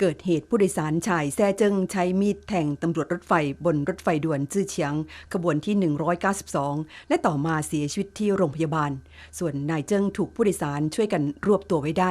เกิดเหตุผู้โดยสารชายแซ่เจิงใช้มีดแทงตำรวจรถไฟบนรถไฟด่วนซื่อเฉียง ขบวนที่ 192 และต่อมาเสียชีวิตที่โรงพยาบาล ส่วนนายเจิงถูกผู้โดยสารช่วยกันรวบตัวไว้ได้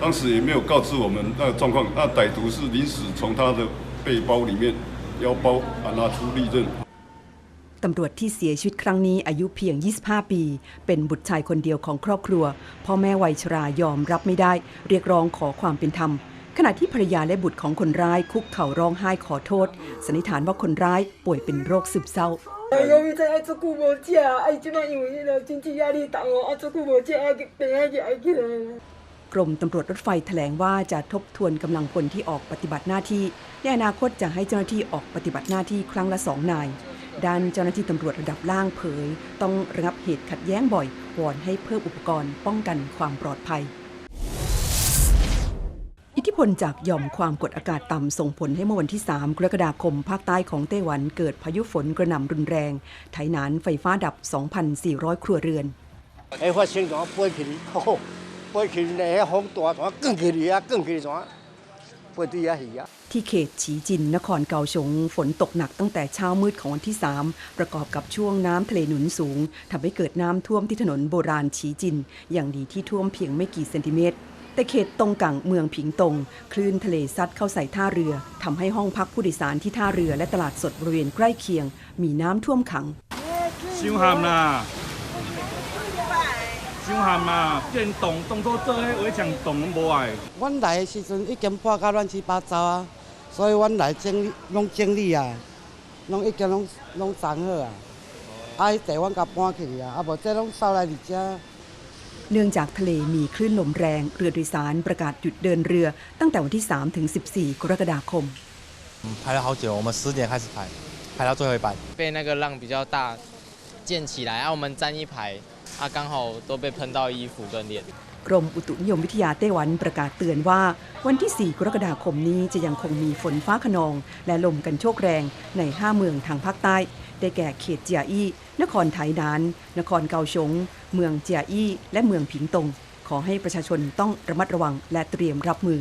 当时也没有告知我们那个状况。那歹徒是临时从他的背包里面腰包啊拿出利刃， ตำรวจที่เสียชีวิตครั้งนี้อายุเพียง 25 ปี เป็นบุตรชายคนเดียวของครอบครัว พ่อแม่วัยชรายอมรับไม่ได้ เรียกร้องขอความเป็นธรรม ขณะที่ภรรยาและบุตรของคนร้ายคุกเข่าร้องไห้ขอโทษ สันนิษฐานว่าคนร้ายป่วยเป็นโรคซึมเศร้า 由于在爱照顾无食，爱即摆因为迄个经济压力大哦，啊照顾无食，爱病爱去爱起来。 กรมตำรวจรถไฟแถลงว่าจะทบทวนกำลังพลที่ออกปฏิบัติหน้าที่ ในอนาคตจะให้เจ้าหน้าที่ออกปฏิบัติหน้าที่ครั้งละสองนาย ด้านเจ้าหน้าที่ตำรวจระดับล่างเผย ต้องระงับเหตุขัดแย้งบ่อยวอนให้เพิ่มอุปกรณ์ป้องกันความปลอดภัย อิทธิพลจากหย่อมความกดอากาศต่ำส่งผลให้เมื่อวันที่ 3 กรกฎาคมภาคใต้ของไต้หวันเกิดพายุฝนกระหน่ำรุนแรง ไถหนานไฟฟ้าดับ 2,400 ครัวเรือน ปขึ้นในห้องตัวตัวกึ่งขึ้นอีกกึ่งขึ้นตัวปตัวยาหียาที่เขตฉีจินนครเกาชง ฝนตกหนักตั้งแต่เช้ามืดของวันที่ 3 ประกอบกับช่วงน้ำทะเลหนุนสูงทำให้เกิดน้ำท่วมที่ถนนโบราณฉีจิน อย่างดีที่ท่วมเพียงไม่กี่เซนติเมตร แต่เขตตรงกังเมืองผิงตง คลื่นทะเลซัดเข้าใส่ท่าเรือทำให้ห้องพักผู้โดยสารที่ท่าเรือและตลาดสดบริเวณใกล้เคียง มีน้ำท่วมขังชิวหามนา 伤咸啦，变动当初做迄围墙动拢无爱。阮来的时阵已经破甲乱七八糟啊，所以阮来整理拢整理啊，拢已经拢拢长好啊。啊，迄地阮甲搬去啊，啊无这拢扫来伫遮。 เนื่องจากทะเลมีคลื่นลมแรง เรือโดยสารประกาศหยุดเดินเรือ ตั้งแต่วันที่ 3 ถึง 14 กรกฎาคม 嗯，排了好久，我们十点开始排，排到最后一班。被那个浪比较大溅起来，啊，我们站一排， 啊，刚好都被喷到衣服跟脸。 กรมอุตุนิยมวิทยาไต้หวันประกาศเตือนว่า วันที่ 4 กรกฎาคมนี้จะยังคงมีฝนฟ้าขนอง และลมกันโชกแรงใน 5 เมืองทางภาคใต้ ได้แก่เขตเจียอี้ นครไถหนาน นครเกาฉง เมืองเจียอี้ และเมืองผิงตง ขอให้ประชาชนต้องระมัดระวังและเตรียมรับมือ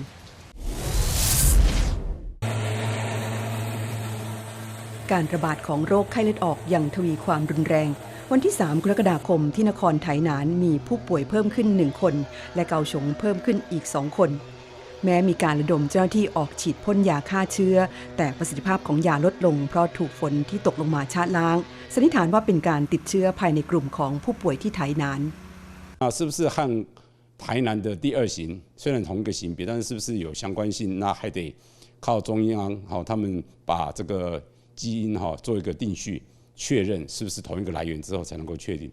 การระบาดของโรคไข้เลือดออกยังทวีความรุนแรง วันที่ 3 กรกฎาคมที่นครไถหนานมีผู้ป่วยเพิ่มขึ้น 1 คน และเกาฉงเพิ่มขึ้นอีก 2 คน แม้มีการระดมเจ้าหน้าที่ออกฉีดพ่นยาฆ่าเชื้อ แต่ประสิทธิภาพของยาลดลงเพราะถูกฝนที่ตกลงมาชะล้าง สันนิษฐานว่าเป็นการติดเชื้อภายในกลุ่มของผู้ป่วยที่ไถหนาน 啊，是不是和台南的第二型虽然同一个型别，但是是不是有相关性？那还得靠中央好、他们把这个 基因哈、做一个定序，确认是不是同一个来源之后才能够确定。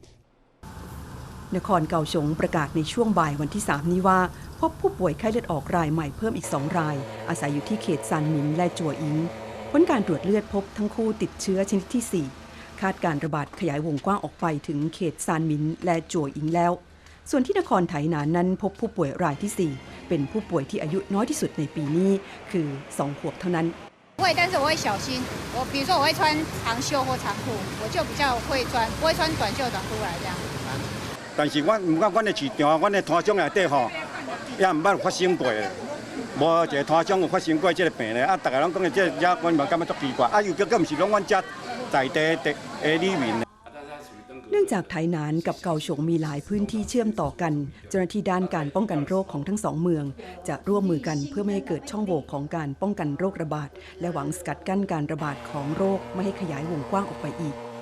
นครเกาฉงประกาศในช่วงบ่ายวันที่ 3 นี้ว่า พบผู้ป่วยไข้เลือดออกรายใหม่เพิ่มอีก 2 ราย อาศัยอยู่ที่เขตซานหมินและจัวอิง ผลการตรวจเลือดพบทั้งคู่ติดเชื้อชนิดที่ 4 คาดการระบาดขยายวงกว้างออกไปถึงเขตซานหมินและจัวอิงแล้ว ส่วนที่นครไถหนานนั้นพบผู้ป่วยรายที่ 4 เป็นผู้ป่วยที่อายุน้อยที่สุดในปีนี้ คือ 2 ขวบเท่านั้น 会，但是我会小心。我比如说我会穿长袖或长裤，我就比较会穿，不会穿短袖短裤来这样。但是我唔管阮的市场，阮的摊商内底吼，也毋捌发生过的。无一个摊商有发生过这个病咧，啊，大家拢讲的这个，也阮嘛感觉足奇怪，啊，又个个唔是拢阮遮在地的的里面。 องจากไถหนานกับเกาฉงมีหลายพื้นที่เชื่อมต่อกัน เจ้าหน้าที่ด้านการป้องกันโรคของทั้งสองเมือง จะร่วมมือกันเพื่อไม่ให้เกิดช่องโหว่ของการป้องกันโรคระบาด และหวังสกัดกั้นการระบาดของโรคไม่ให้ขยายวงกว้างออกไปอีก